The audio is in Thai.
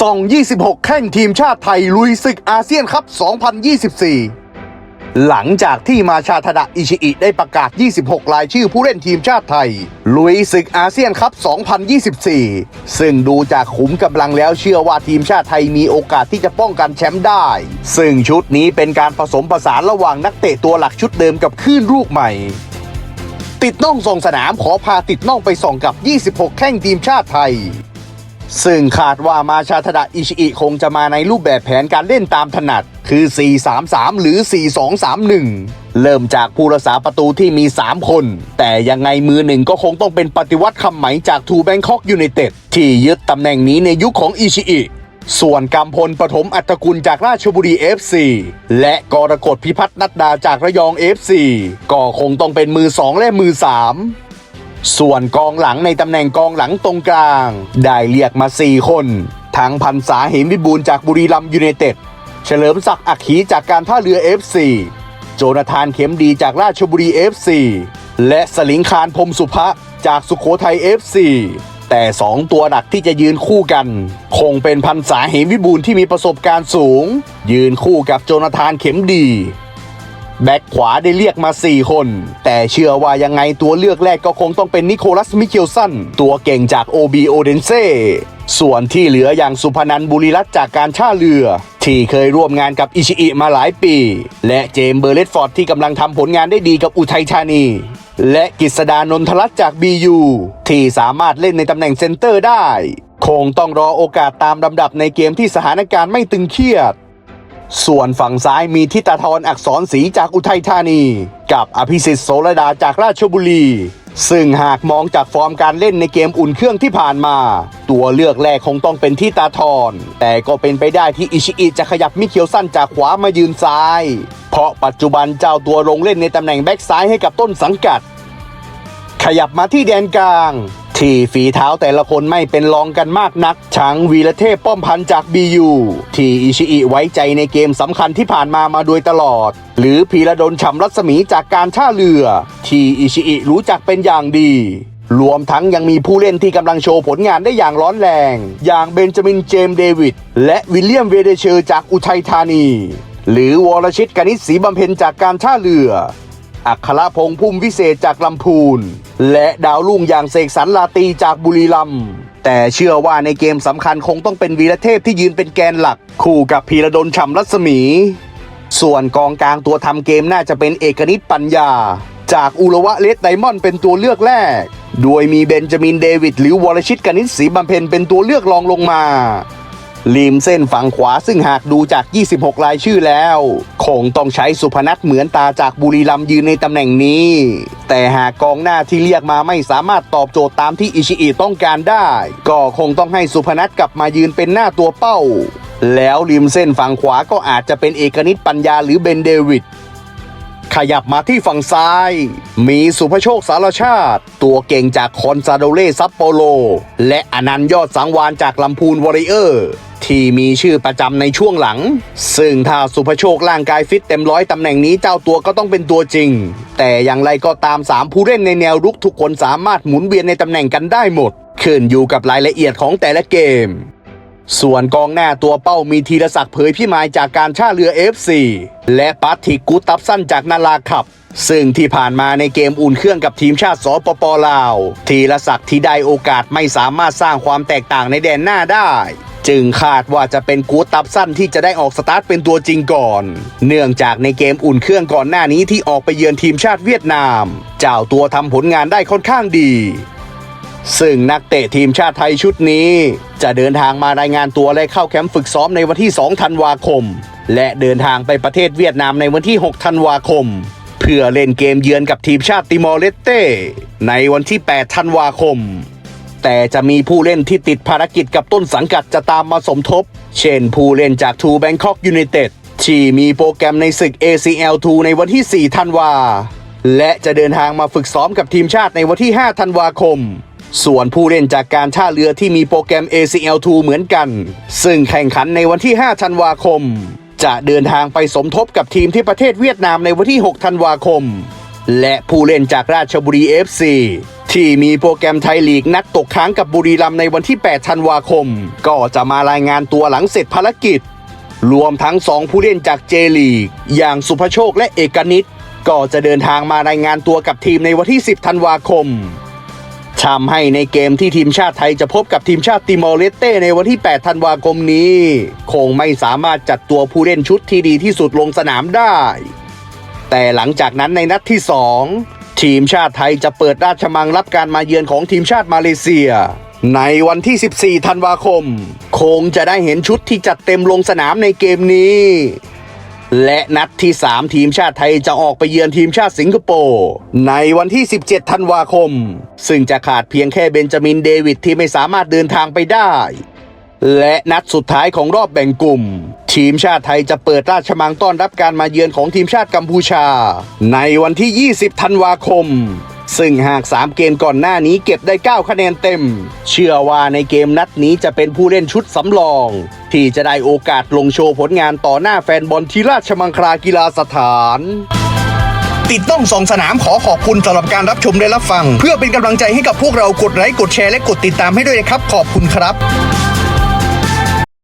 ส่อง 26 แข้งทีมชาติไทย ลุยศึกอาเซียนครับ 2024 หลังจากที่มาชาทดะอิชิอิได้ประกาศ 26 รายชื่อผู้เล่นทีมชาติไทย ลุยศึกอาเซียนครับ 2024 ซึ่งดูจากขุมกำลังแล้วเชื่อว่าทีมชาติไทยมีโอกาสที่จะป้องกันแชมป์ได้ ซึ่งชุดนี้เป็นการผสมผสานระหว่างนักเตะตัวหลักชุดเดิมกับคลื่นลูกใหม่ ติดน่องส่งสนามขอพาติดน่องไปส่องกับ 26 แข้งทีมชาติไทย ซึ่งคาดว่ามาชาทดะอิชิอิคงจะมาในรูปแบบแผนการเล่นตามถนัด คือ 4-3-3 หรือ 4-2-3-1 เริ่มจากผู้รักษาประตูที่มี 3 คน แต่ยังไงมือหนึ่งก็คงต้องเป็นปฏิวัติคำไหมจากทูแบงคอกยูไนเต็ดที่ยึดตำแหน่งนี้ในยุคของอิชิอิส่วนกำพลปฐมอัตกุลจากราชบุรี FC และกรกฎพิพัฒน์นัดดาจากระยอง FC ก็คงต้องเป็นมือ 2 และมือ 3 ส่วนกองหลังในตำแหน่งกองหลังตรงกลาง ได้เรียกมา 4 คนทั้งพันษาเหมวิบูลจากบุรีรัมยูไนเต็ด เฉลิมศักดิ์อักขีจากการท่าเรือ FC โจนาธานเข็มดีจากราชบุรี FC และสลิงคารพรมสุภะจากสุขโขทัย FC แต่สองตัวหนักที่จะยืนคู่กัน คงเป็นพันษาเหมวิบูลที่มีประสบการณ์สูง ยืนคู่กับโจนาธานเข็มดี แบ็กขวาได้เรียกมา 4 คน แต่เชื่อว่ายังไงตัวเลือกแรกก็คงต้องเป็นนิโคลัสมิเคลสันตัวเก่งจากโอบีโอเดนเซ่ส่วนที่เหลืออย่างสุพนันบุรีรัตน์จากการท่าเรือ ที่เคยร่วมงานกับอิชิอิมาหลายปี และเจมส์เบอร์เลตฟอร์ดที่กำลังทำผลงานได้ดีกับอุทัยธานี และกฤษดานนทรัตจากบียูที่สามารถเล่นในตำแหน่งเซนเตอร์ได้ คงต้องรอโอกาสตามลำดับในเกมที่สถานการณ์ไม่ตึงเครียด ส่วนฝั่งซ้ายมีทิตาธรอักษรศรีจากอุทัยธานี กับอภิสิทธิ์โสรดาจากราชบุรี ซึ่งหากมองจากฟอร์มการเล่นในเกมอุ่นเครื่องที่ผ่านมา ตัวเลือกแรกคงต้องเป็นทิตาธรแต่ก็เป็นไปได้ที่อิชิอิจะขยับมิเคียวสั้นจากขวามายืนซ้าย เพราะปัจจุบันเจ้าตัวลงเล่นในตำแหน่งแบ็กซ้ายให้กับต้นสังกัด ขยับมาที่แดนกลาง ที่ฝีเท้าแต่ละคนไม่เป็นรองกันมากนักช้างวีระเทพป้อมพันจากบียูที่อิชิอิไว้ใจในเกมสำคัญที่ผ่านมามาโดยตลอด หรือพีระดลฉ่ำรัศมีจากการท่าเรือ ที่อิชิอิรู้จักเป็นอย่างดี รวมทั้งยังมีผู้เล่นที่กำลังโชว์ผลงานได้อย่างร้อนแรง อย่างเบนจามินเจมส์เดวิดและวิลเลียมเวเดเชอร์จากอุทัยธานี หรือวรชิตกนิษฐ์ศรีบำเพ็ญจากการท่าเรือ อัครพงษ์พุ่มวิเศษจากลำพูน และดาวรุ่งอย่างเสกสรรลาตีจากบุรีรัมย์แต่เชื่อว่าในเกมสำคัญคงต้องเป็นวีรเทพที่ยืนเป็นแกนหลัก คู่กับพีระดลฉ่ำรัศมี ส่วนกองกลางตัวทำเกมน่าจะเป็นเอกนิตปัญญา จากอุระวะเลสไดมอนด์เป็นตัวเลือกแรก โดยมีเบนจามินเดวิดหรือวรชิตกนิษฐ์ศรีบำเพ็ญเป็นตัวเลือกรองลงมา ริมเส้นฝั่งขวาซึ่งหากดูจาก 26 รายชื่อแล้วคงต้องใช้สุพนัทเหมือนตาจากบุรีรัมยืนในตำแหน่งนี้ แต่หากกองหน้าที่เรียกมาไม่สามารถตอบโจทย์ตามที่อิชิอิต้องการได้ ก็คงต้องให้สุพนัทกลับมายืนเป็นหน้าตัวเป้า แล้วริมเส้นฝั่งขวาก็อาจจะเป็นเอกนิตปัญญาหรือเบนเดวิดขยับมาที่ฝั่งซ้าย มีสุภโชคสารชาติ ตัวเก่งจากคอนซาโดเล่ซัปโปโล และอนันต์ยอดสังวานจากลำพูนวอริเออร์ ที่มีชื่อประจำในช่วงหลัง ซึ่งถ้าสุภโชคร่างกายฟิตเต็มร้อยตำแหน่งนี้เจ้าตัวก็ต้องเป็นตัวจริง แต่อย่างไรก็ตาม 3 ผู้เล่นในแนวรุกทุกคนสามารถหมุนเวียนในตำแหน่งกันได้หมด ขึ้นอยู่กับรายละเอียดของแต่ละเกม ส่วนกองหน้าตัวเป้ามีธีรศักดิ์เผยพิมายจากการท่าเรือ FC และปาติกกูตับสั้นจากนาราขับซึ่งที่ผ่านมาในเกมอุ่นเครื่องกับทีมชาติสปปลาวธีรศักดิ์ที่ได้โอกาสไม่สามารถสร้างความแตกต่างในแดนหน้าได้ จึงคาดว่าจะเป็นกูตับสั้นที่จะได้ออกสตาร์ทเป็นตัวจริงก่อน เนื่องจากในเกมอุ่นเครื่องก่อนหน้านี้ที่ออกไปเยือนทีมชาติเวียดนาม เจ้าตัวทำผลงานได้ค่อนข้างดี ซึ่งนักเตะทีมชาติไทยชุดนี้ จะเดินทางมารายงานตัวและเข้าแคมป์ฝึกซ้อมในวันที่ 2 ธันวาคม และเดินทางไปประเทศเวียดนามในวันที่ 6 ธันวาคม เพื่อเล่นเกมเยือนกับทีมชาติติมอร์เลสเต้ในวันที่ 8 ธันวาคม แต่จะมีผู้เล่นที่ติดภารกิจกับต้นสังกัดจะตามมาสมทบ เช่นผู้เล่นจากทูแบงคอกยูไนเต็ดที่มีโปรแกรมในศึก ACL 2ในวันที่ 4 ธันวา และจะเดินทางมาฝึกซ้อมกับทีมชาติในวันที่ 5 ธันวาคม ส่วนผู้เล่นจากการท่าเรือที่มีโปรแกรม ACL 2เหมือนกัน ซึ่งแข่งขันในวันที่ 5 ธันวาคม จะเดินทางไปสมทบกับทีมที่ประเทศเวียดนามในวันที่ 6 ธันวาคม และผู้เล่นจากราชบุรี FC ที่มีโปรแกรมไทยลีกนัดตกค้างกับบุรีรัมย์ในวันที่ 8 ธันวาคม ก็จะมารายงานตัวหลังเสร็จภารกิจ รวมทั้ง 2 ผู้เล่นจากเจลีก อย่างสุภโชคและเอกนิตก็จะเดินทางมารายงานตัวกับทีมในวันที่ 10 ธันวาคมทำให้ในเกมที่ทีมชาติไทยจะพบกับทีมชาติติมอร์เลสเต้ในวันที่ 8 ธันวาคมนี้ คงไม่สามารถจัดตัวผู้เล่นชุดที่ดีที่สุดลงสนามได้ แต่หลังจากนั้นในนัดที่ 2 ทีมชาติไทยจะเปิดราชมังรับการมาเยือนของทีมชาติมาเลเซีย ในวันที่ 14 ธันวาคม คงจะได้เห็นชุดที่จัดเต็มลงสนามในเกมนี้ และนัดที่ 3 ทีมชาติไทยจะออกไปเยือนทีมชาติสิงคโปร์ในวันที่ 17 ธันวาคม ซึ่งจะขาดเพียงแค่เบนจามินเดวิดที่ไม่สามารถเดินทางไปได้ และนัดสุดท้ายของรอบแบ่งกลุ่ม ทีมชาติไทยจะเปิดราชมังต้อนรับการมาเยือนของทีมชาติกัมพูชา ในวันที่ 20 ธันวาคม ซึ่งหาก 3 เกมก่อนหน้านี้เก็บได้ 9 คะแนนเต็ม เชื่อว่าในเกมนัดนี้จะเป็นผู้เล่นชุดสำรอง ที่จะได้โอกาสลงโชว์ผลงานต่อหน้าแฟนบอลที่ราชมังคลากีฬาสถานติดต้องสองสนามขอขอบคุณสำหรับการรับชมและรับฟัง เพื่อเป็นกำลังใจให้กับพวกเรากดไลค์กดแชร์และกดติดตามให้ด้วยนะครับ ขอบคุณครับ